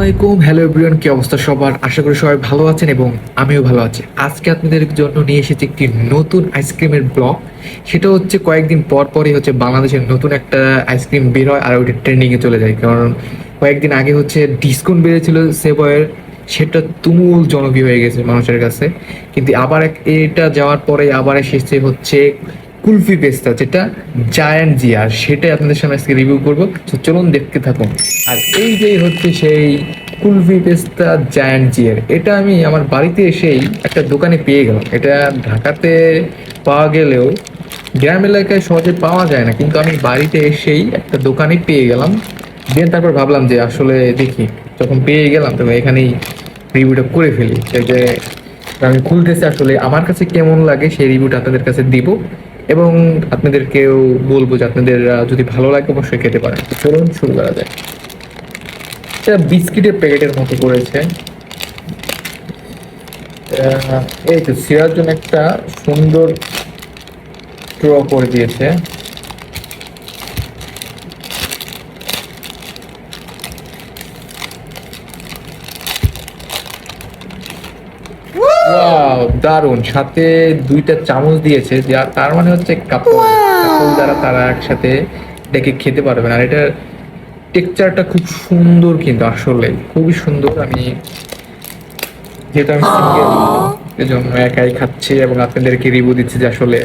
আলাইকুম। Hello everyone কি অবস্থা সবার? আশা করি সবাই ভালো আছেন এবং আমিও ভালো আছি। আজকে আপনাদের জন্য নিয়ে এসেছি একটি নতুন আইসক্রিমের ব্লগ সেটা হচ্ছে কয়েকদিন পর পরই হচ্ছে বাংলাদেশের নতুন একটা আইসক্রিম বের হয় আর ওইটা ট্রেন্ডিংয়ে চলে যায়। কারণ কয়েকদিন আগে হচ্ছে ডিসকাউন্ট বেড়েছিল সেবয়ের সেটা তুমুল জনপ্রিয় হয়ে গেছে মানুষের কাছে। কিন্তু আবার এটা যাওয়ার পরে আবার এসেছে হচ্ছে কুলফি পেস্তা, যেটা জায়ান্ট জিয়ার সেটাই আপনাদের সামনে আজকে রিভিউ করব। তো চলুন দেখতে থাকুন। আর এই যে হচ্ছে সেই কুলফি পেস্তা জায়ান্ট জিয়ার এটা আমি আমার বাড়িতে এসেই একটা দোকানে পেয়ে গেলাম। এটা ঢাকাতে পাওয়া গেলেও গ্রাম এলাকায় সহজে পাওয়া যায় না, কিন্তু আমি বাড়িতে এসেই একটা দোকানে পেয়ে গেলাম। দেন তারপর ভাবলাম যে আসলে দেখি, যখন পেয়ে গেলাম তখন এখানেই রিভিউটা করে ফেলি। যে আমি খুলতেছি আসলে, আমার কাছে কেমন লাগে সেই রিভিউটা আপনাদের কাছে দিব। এবং আপনাদেরকেও বলব যে আপনাদের যদি ভালো লাগে অবশ্যই খেতে পারেন। চলুন শুরু করা যায় এটা বিস্কিটের প্যাকেটের মতো করেছে। এই তো, সিরার জন্য একটা সুন্দর ড্র করে দিয়েছে। দারুণ সাথে দুইটা চামচ দিয়েছে যা তার মানে হচ্ছে কাপড়। কাপড় দ্বারা তারা একসাথে ডেকে খেতে পারবেন আর এটার টেক্সচারটা খুব সুন্দর কিন্তু আসলে। খুবই সুন্দর। আমি যেহেতু আমি সিঙ্গেল এজন্য একাই খাচ্ছি এবং আপনাদেরকে রিভিউ দিচ্ছি যে আসলে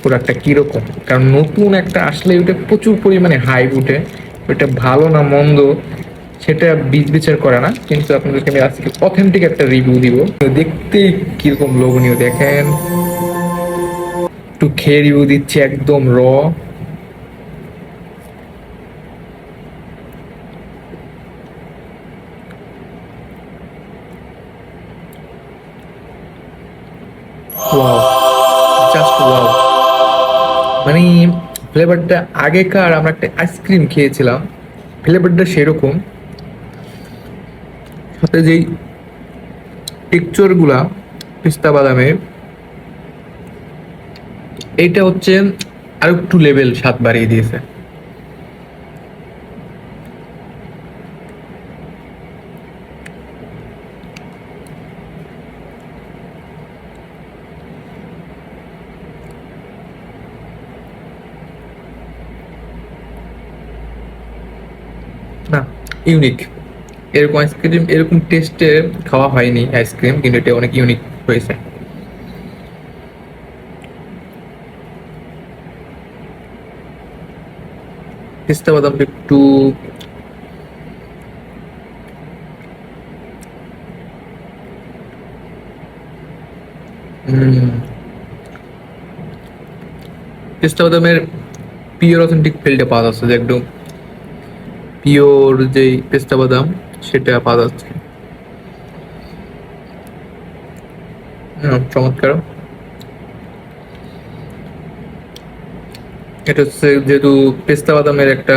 প্রোডাক্টটা কীরকম। কারণ নতুন একটা আসলে ওটা প্রচুর পরিমাণে হাইপ উঠে। ওটা ভালো না মন্দ সেটা বীজ বিচার করে না, কিন্তু আপনাদেরকে আমি আজকে অথেন্টিক একটা রিভিউ দিব। দেখতে কীরকম লোভনীয়, দেখেন। একটু খেয়ে রিভিউ দিচ্ছি একদম র। মানে ফ্লেভারটা আগেকার আমরা একটা আইসক্রিম খেয়েছিলাম ফ্লেভারটা সেরকম। সাথে যেই টেক্সচারগুলা পিস্তা বাদামের, এইটা হচ্ছে আর একটু লেভেল স্বাদ বাড়িয়ে দিয়েছে। না ইউনিক এরকম আইসক্রিম এরকম টেস্টে খাওয়া হয়নি আইসক্রিম কিন্তু এটা অনেক ইউনিক হয়েছে। পিস্তা বাদাম একটু পিস্তা বাদামের পিওর অথেন্টিক ফিলটা পাওয়া যাচ্ছে যে একদম পিওর যেই পেস্তা বাদাম সেটা পাওয়া যাচ্ছে চমৎকার। এটা হচ্ছে যেহেতু পেস্তা বাদামের একটা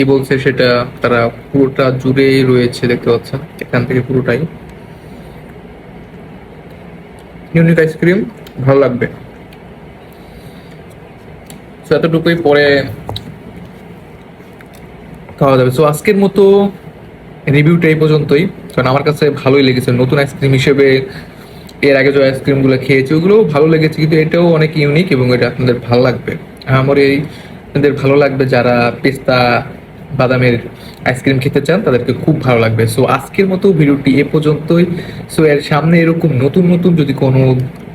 ই বলছে, সেটা তারা পুরোটা জুড়েই রয়েছে, দেখতে পাচ্ছেন এখান থেকে পুরোটাই। ইউনিক আইসক্রিম ভালো লাগবে। তো এতটুকুই পরে খাওয়া যাবে। সো আজকের মতো রিভিউটা এই পর্যন্তই, কারণ আমার কাছে ভালোই লেগেছে। নতুন আইসক্রিম হিসেবে এর আগে যে আইসক্রিমগুলো খেয়েছি, ওগুলোও ভালো লেগেছে, কিন্তু এটাও অনেক ইউনিক এবং এটা আপনাদের ভালো লাগবে। আমার এই আপনাদের ভালো লাগবে যারা পেস্তা, বাদামের আইসক্রিম খেতে চান, তাদেরকে খুব ভালো লাগবে। সো আজকের মতো ভিডিওটি এ পর্যন্তই। সো এর সামনে এরকম নতুন নতুন যদি কোনো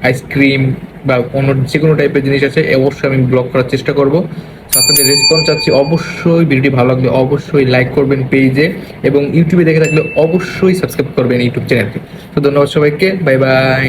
আইসক্রিম বা অন্য যে কোনো টাইপের জিনিস আছে অবশ্যই আমি ব্লগ করার চেষ্টা করব। আপনাদের রেসপন্স চাচ্ছি, অবশ্যই ভিডিওটি ভালো লাগলে অবশ্যই লাইক করবেন পেজে এবং ইউটিউবে দেখে থাকলে অবশ্যই সাবস্ক্রাইব করবেন ইউটিউব চ্যানেলটি তো ধন্যবাদ সবাইকে বাই বাই